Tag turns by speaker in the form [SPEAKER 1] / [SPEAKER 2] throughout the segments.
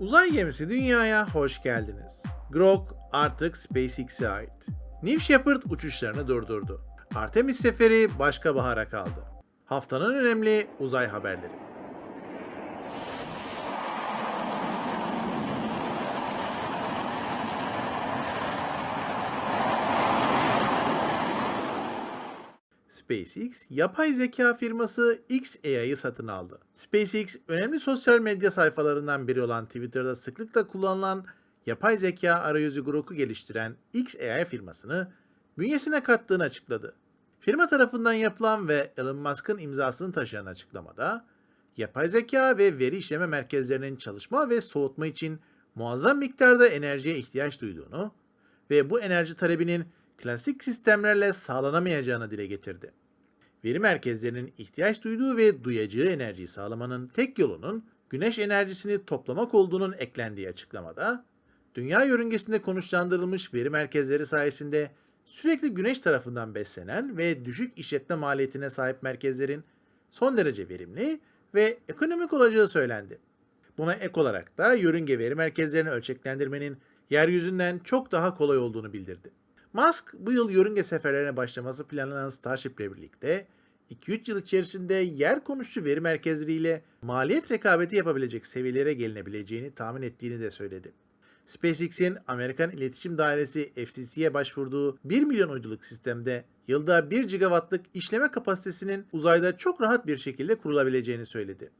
[SPEAKER 1] Uzay gemisi dünyaya hoş geldiniz. Grok artık SpaceX'e ait. New Shepard uçuşlarını durdurdu. Artemis seferi başka bahara kaldı. Haftanın önemli uzay haberleri. SpaceX, yapay zeka firması xAI'yı satın aldı. SpaceX, önemli sosyal medya sayfalarından biri olan Twitter'da sıklıkla kullanılan yapay zeka arayüzü Grok'u geliştiren xAI firmasını bünyesine kattığını açıkladı. Firma tarafından yapılan ve Elon Musk'ın imzasını taşıyan açıklamada, yapay zeka ve veri işleme merkezlerinin çalışma ve soğutma için muazzam miktarda enerjiye ihtiyaç duyduğunu ve bu enerji talebinin klasik sistemlerle sağlanamayacağını dile getirdi. Veri merkezlerinin ihtiyaç duyduğu ve duyacağı enerjiyi sağlamanın tek yolunun güneş enerjisini toplamak olduğunun eklendiği açıklamada, dünya yörüngesinde konuşlandırılmış veri merkezleri sayesinde sürekli güneş tarafından beslenen ve düşük işletme maliyetine sahip merkezlerin son derece verimli ve ekonomik olacağı söylendi. Buna ek olarak da yörünge veri merkezlerini ölçeklendirmenin yeryüzünden çok daha kolay olduğunu bildirdi. Musk bu yıl yörünge seferlerine başlaması planlanan Starship ile birlikte 2-3 yıl içerisinde yer konuşu veri merkezleriyle maliyet rekabeti yapabilecek seviyelere gelinebileceğini tahmin ettiğini de söyledi. SpaceX'in Amerikan İletişim Dairesi FCC'ye başvurduğu 1 milyon uyduluk sistemde yılda 1 gigawattlık işleme kapasitesinin uzayda çok rahat bir şekilde kurulabileceğini söyledi.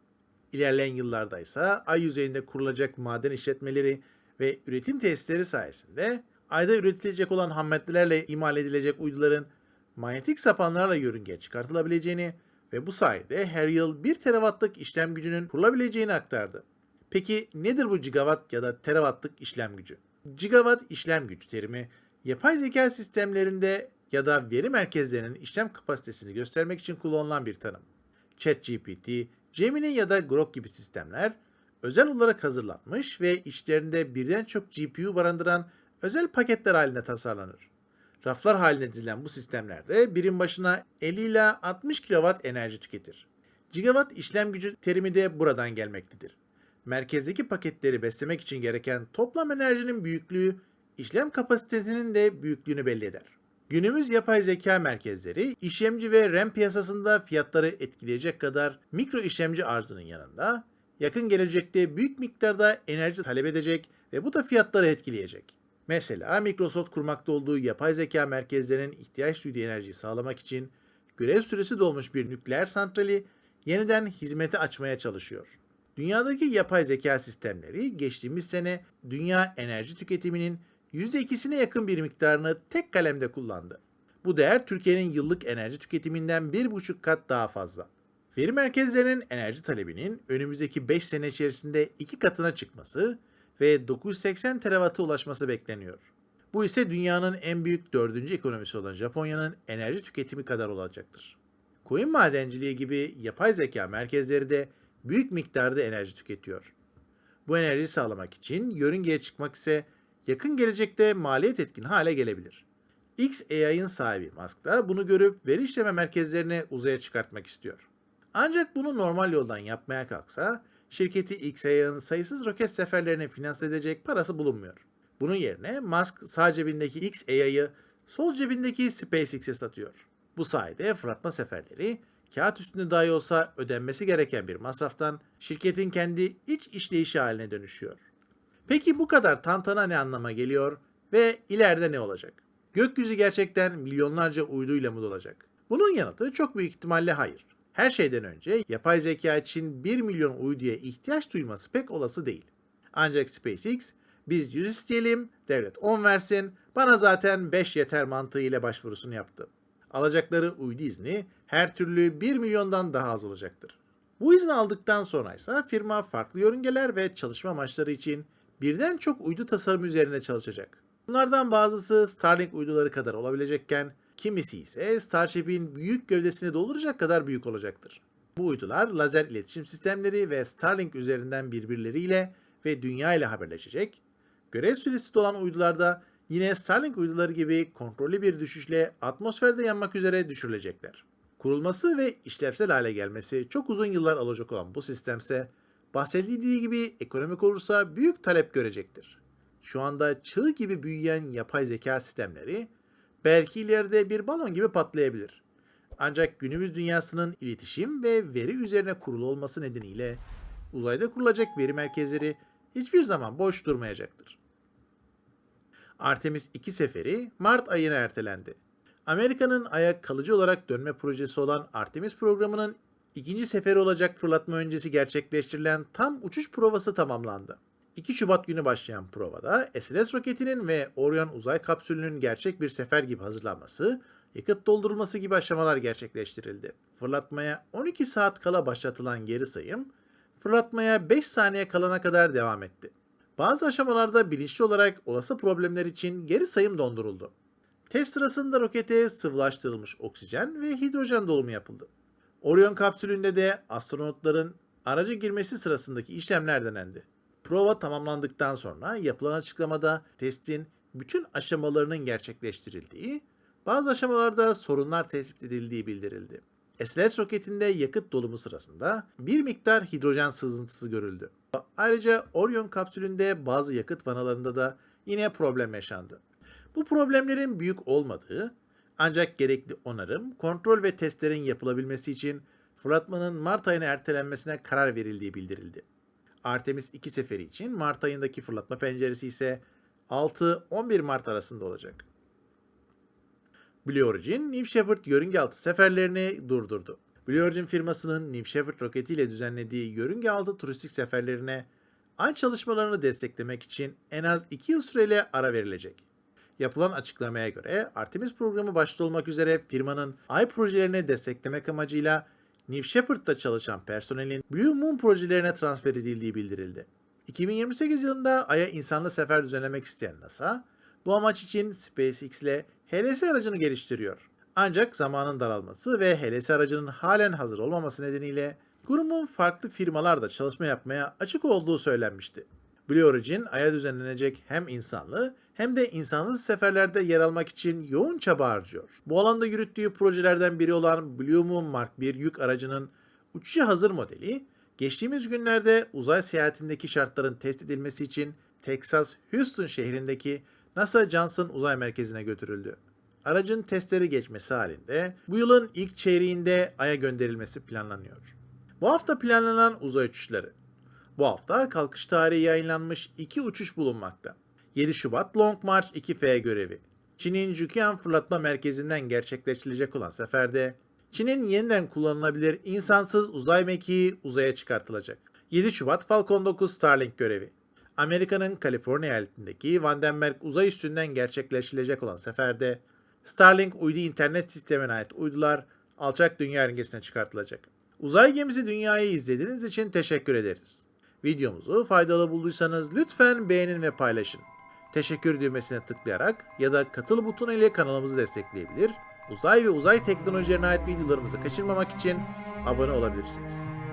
[SPEAKER 1] İlerleyen yıllarda ise ay yüzeyinde kurulacak maden işletmeleri ve üretim tesisleri sayesinde ayda üretilecek olan hammaddelerle imal edilecek uyduların manyetik sapanlarla yörüngeye çıkartılabileceğini ve bu sayede her yıl 1 terawattlık işlem gücünün kurulabileceğini aktardı. Peki nedir bu gigawatt ya da terawattlık işlem gücü? Gigawatt işlem gücü terimi yapay zeka sistemlerinde ya da veri merkezlerinin işlem kapasitesini göstermek için kullanılan bir tanım. ChatGPT, Gemini ya da Grok gibi sistemler özel olarak hazırlanmış ve içlerinde birden çok GPU barındıran özel paketler halinde tasarlanır. Raflar haline dizilen bu sistemlerde birim başına 50 ila 60 kW enerji tüketir. Gigawatt işlem gücü terimi de buradan gelmektedir. Merkezdeki paketleri beslemek için gereken toplam enerjinin büyüklüğü, işlem kapasitesinin de büyüklüğünü belli eder. Günümüz yapay zeka merkezleri işlemci ve RAM piyasasında fiyatları etkileyecek kadar mikro işlemci arzının yanında yakın gelecekte büyük miktarda enerji talep edecek ve bu da fiyatları etkileyecek. Mesela Microsoft kurmakta olduğu yapay zeka merkezlerinin ihtiyaç duyduğu enerjiyi sağlamak için görev süresi dolmuş bir nükleer santrali yeniden hizmete açmaya çalışıyor. Dünyadaki yapay zeka sistemleri geçtiğimiz sene dünya enerji tüketiminin %2'sine yakın bir miktarını tek kalemde kullandı. Bu değer Türkiye'nin yıllık enerji tüketiminden 1,5 kat daha fazla. Veri merkezlerinin enerji talebinin önümüzdeki 5 sene içerisinde 2 katına çıkması ve 980 terawata ulaşması bekleniyor. Bu ise dünyanın en büyük dördüncü ekonomisi olan Japonya'nın enerji tüketimi kadar olacaktır. Koyun madenciliği gibi yapay zeka merkezleri de büyük miktarda enerji tüketiyor. Bu enerjiyi sağlamak için yörüngeye çıkmak ise yakın gelecekte maliyet etkin hale gelebilir. XAI'ın sahibi Musk da bunu görüp veri işleme merkezlerini uzaya çıkartmak istiyor. Ancak bunu normal yoldan yapmaya kalksa şirketi XAI'ın sayısız roket seferlerini finanse edecek parası bulunmuyor. Bunun yerine Musk sağ cebindeki XAI'yı sol cebindeki SpaceX'e satıyor. Bu sayede fırlatma seferleri kağıt üstünde dahi olsa ödenmesi gereken bir masraftan şirketin kendi iç işleyişi haline dönüşüyor. Peki bu kadar tantana ne anlama geliyor ve ileride ne olacak? Gökyüzü gerçekten milyonlarca uyduyla mı dolacak? Bunun yanıtı çok büyük ihtimalle hayır. Her şeyden önce yapay zeka için 1 milyon uyduya ihtiyaç duyması pek olası değil. Ancak SpaceX biz 100 isteyelim, devlet 10 versin, bana zaten 5 yeter mantığıyla başvurusunu yaptı. Alacakları uydu izni her türlü 1 milyondan daha az olacaktır. Bu izni aldıktan sonra ise firma farklı yörüngeler ve çalışma amaçları için birden çok uydu tasarımı üzerinde çalışacak. Bunlardan bazısı Starlink uyduları kadar olabilecekken kimisi ise Starship'in büyük gövdesini dolduracak kadar büyük olacaktır. Bu uydular lazer iletişim sistemleri ve Starlink üzerinden birbirleriyle ve dünya ile haberleşecek. Görev süresi dolan uydularda yine Starlink uyduları gibi kontrollü bir düşüşle atmosferde yanmak üzere düşürülecekler. Kurulması ve işlevsel hale gelmesi çok uzun yıllar alacak olan bu sistemse bahsedildiği gibi ekonomik olursa büyük talep görecektir. Şu anda çığ gibi büyüyen yapay zeka sistemleri belki ileride bir balon gibi patlayabilir. Ancak günümüz dünyasının iletişim ve veri üzerine kurulu olması nedeniyle uzayda kurulacak veri merkezleri hiçbir zaman boş durmayacaktır. Artemis 2 seferi Mart ayına ertelendi. Amerika'nın Ay'a kalıcı olarak dönme projesi olan Artemis programının ikinci seferi olacak fırlatma öncesi gerçekleştirilen tam uçuş provası tamamlandı. 2 Şubat günü başlayan provada SLS roketinin ve Orion uzay kapsülünün gerçek bir sefer gibi hazırlanması, yakıt doldurulması gibi aşamalar gerçekleştirildi. Fırlatmaya 12 saat kala başlatılan geri sayım, fırlatmaya 5 saniye kalana kadar devam etti. Bazı aşamalarda bilinçli olarak olası problemler için geri sayım donduruldu. Test sırasında rokete sıvılaştırılmış oksijen ve hidrojen dolumu yapıldı. Orion kapsülünde de astronotların araca girmesi sırasındaki işlemler denendi. Prova tamamlandıktan sonra yapılan açıklamada testin bütün aşamalarının gerçekleştirildiği, bazı aşamalarda sorunlar tespit edildiği bildirildi. SLS roketinde yakıt dolumu sırasında bir miktar hidrojen sızıntısı görüldü. Ayrıca Orion kapsülünde bazı yakıt vanalarında da yine problem yaşandı. Bu problemlerin büyük olmadığı ancak gerekli onarım, kontrol ve testlerin yapılabilmesi için fırlatmanın Mart ayına ertelenmesine karar verildiği bildirildi. Artemis 2 seferi için Mart ayındaki fırlatma penceresi ise 6-11 Mart arasında olacak. Blue Origin, New Shepard yörüngealtı seferlerini durdurdu. Blue Origin firmasının New Shepard roketiyle düzenlediği yörüngealtı turistik seferlerine ay çalışmalarını desteklemek için en az 2 yıl süreyle ara verilecek. Yapılan açıklamaya göre Artemis programı başta olmak üzere firmanın ay projelerini desteklemek amacıyla New Shepard'da çalışan personelin Blue Moon projelerine transfer edildiği bildirildi. 2028 yılında Ay'a insanlı sefer düzenlemek isteyen NASA, bu amaç için SpaceX ile HLS aracını geliştiriyor. Ancak zamanın daralması ve HLS aracının halen hazır olmaması nedeniyle kurumun farklı firmalarda çalışma yapmaya açık olduğu söylenmişti. Blue Origin Ay'a düzenlenecek hem insanlı hem de insansız seferlerde yer almak için yoğun çaba harcıyor. Bu alanda yürüttüğü projelerden biri olan Blue Moon Mark 1 yük aracının uçuşa hazır modeli, geçtiğimiz günlerde uzay seyahatindeki şartların test edilmesi için Texas Houston şehrindeki NASA Johnson Uzay Merkezi'ne götürüldü. Aracın testleri geçmesi halinde bu yılın ilk çeyreğinde Ay'a gönderilmesi planlanıyor. Bu hafta planlanan uzay uçuşları. Bu hafta kalkış tarihi yayınlanmış iki uçuş bulunmakta. 7 Şubat Long March 2F görevi. Çin'in Jukian Fırlatma Merkezi'nden gerçekleştirilecek olan seferde Çin'in yeniden kullanılabilir insansız uzay mekiği uzaya çıkartılacak. 7 Şubat Falcon 9 Starlink görevi. Amerika'nın Kaliforniya eyaletindeki Vandenberg uzay üstünden gerçekleştirilecek olan seferde Starlink uydu internet sistemine ait uydular alçak dünya yörüngesine çıkartılacak. Uzay gemisi dünyayı izlediğiniz için teşekkür ederiz. Videomuzu faydalı bulduysanız lütfen beğenin ve paylaşın. Teşekkür düğmesine tıklayarak ya da katıl butonu ile kanalımızı destekleyebilir, uzay ve uzay teknolojilerine ait videolarımızı kaçırmamak için abone olabilirsiniz.